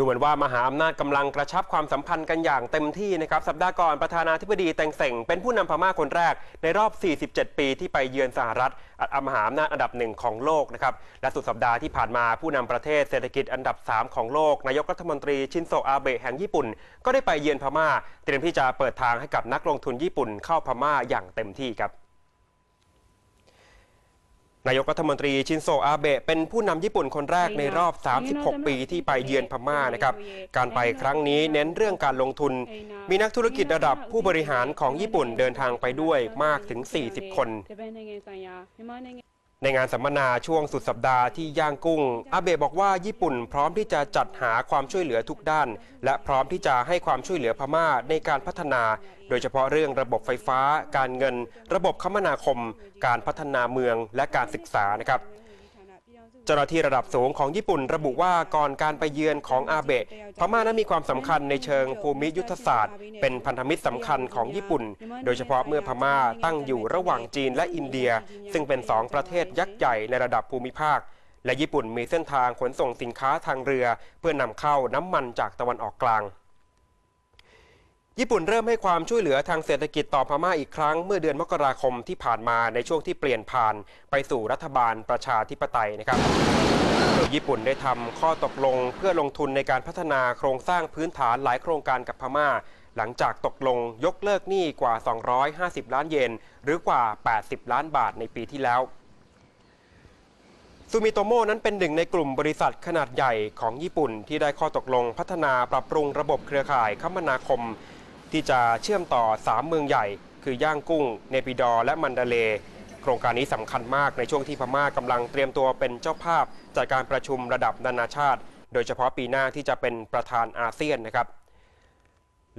ดูเหมือนว่ามหาอำนาจกำลังกระชับความสัมพันธ์กันอย่างเต็มที่นะครับสัปดาห์ก่อนประธานาธิบดีแตงเส่งเป็นผู้นำพม่าคนแรก ในรอบ 47 ปีที่ไปเยือนสหรัฐมหาอำนาจอันดับหนึ่งของโลกนะครับและสุดสัปดาห์ที่ผ่านมาผู้นำประเทศเศรษฐกิจอันดับ 3 ของโลก นายกรัฐมนตรีชินโซอาเบะแห่งญี่ปุ่น ก็ได้ไปเยือนพม่า เตรียมที่จะเปิดทางให้กับนักลงทุนญี่ปุ่นเข้าพม่าอย่างเต็มที่ครับ นายกรัฐมนตรีชินโซอาเบะเป็นผู้นำญี่ปุ่นคนแรกในรอบ 36 ปีที่ไปเยือนพม่านะครับ การไปครั้งนี้เน้นเรื่องการลงทุน มีนักธุรกิจระดับผู้บริหารของญี่ปุ่นเดินทางไปด้วยมากถึง 40 คน ในงานสัมมนาช่วงสุดสัปดาห์ที่ย่างกุ้ง อาเบะบอกว่าญี่ปุ่นพร้อมที่จะจัดหาความช่วยเหลือทุกด้าน และพร้อมที่จะให้ความช่วยเหลือพม่าในการพัฒนา โดยเฉพาะเรื่องระบบไฟฟ้า การเงิน ระบบคมนาคม การพัฒนาเมืองและการศึกษานะครับ จ้าหน้าที่ระดับสูงของญี่ปุ่นระบุว่าก่อนการไปเยือนของอาเบะพม่านั้นมีความสำคัญในเชิงภูมิยุทธศาสตร์ เป็นพันธมิตรสำคัญของญี่ปุ่น โดยเฉพาะเมื่อพม่าตั้งอยู่ระหว่างจีนและอินเดีย ซึ่งเป็นสองประเทศยักษ์ใหญ่ในระดับภูมิภาค และญี่ปุ่นมีเส้นทางขนส่งสินค้าทางเรือ เพื่อนำเข้าน้ำมันจากตะวันออกกลาง ญี่ปุ่นเริ่มให้ความช่วยเหลือทางเศรษฐกิจต่อพม่าอีกครั้งเมื่อเดือนมกราคมที่ผ่านมาในช่วงที่เปลี่ยนผ่านไปสู่รัฐบาลประชาธิปไตยนะครับโดยญี่ปุ่นได้ทำข้อตกลงเพื่อลงทุนในการพัฒนาโครงสร้างพื้นฐานหลายโครงการกับพม่า หลังจากตกลงยกเลิกหนี้กว่า 250 ล้านเยนหรือกว่า 80 ล้านบาทในปีที่แล้วซูมิโตโมนั้นเป็นหนึ่งในกลุ่มบริษัทขนาดใหญ่ของญี่ปุ่นที่ได้ข้อตกลงพัฒนาปรับปรุงระบบเครือข่ายคมนาคม ที่จะเชื่อมต่อ 3 เมืองใหญ่ คือย่างกุ้ง เนปิดอและมันดาเล โครงการนี้สำคัญมากในช่วงที่พม่ากำลังเตรียมตัวเป็นเจ้าภาพจัดการประชุมระดับนานาชาติ โดยเฉพาะปีหน้าที่จะเป็นประธานอาเซียนนะครับ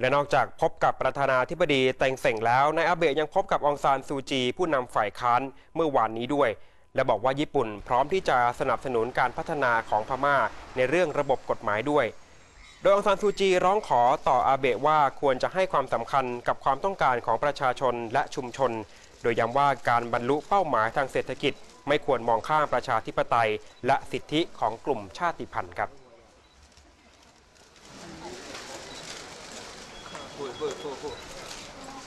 และนอกจากพบกับประธานาธิบดีแตงเส่งแล้วนายอาเบะยังพบกับองซานซูจี ผู้นำฝ่ายค้านเมื่อวานนี้ด้วย และบอกว่าญี่ปุ่นพร้อมที่จะสนับสนุนการพัฒนาของพม่าในเรื่องระบบกฎหมายด้วย โดยองซานซูจีร้องขอต่ออาเบะว่าควรจะให้ความสำคัญกับความต้องการของประชาชนและชุมชน โดยย้ำว่าการบรรลุเป้าหมายทางเศรษฐกิจ ไม่ควรมองข้ามประชาธิปไตย และสิทธิของกลุ่มชาติพันธุ์ครับพูดพูดพูดพูด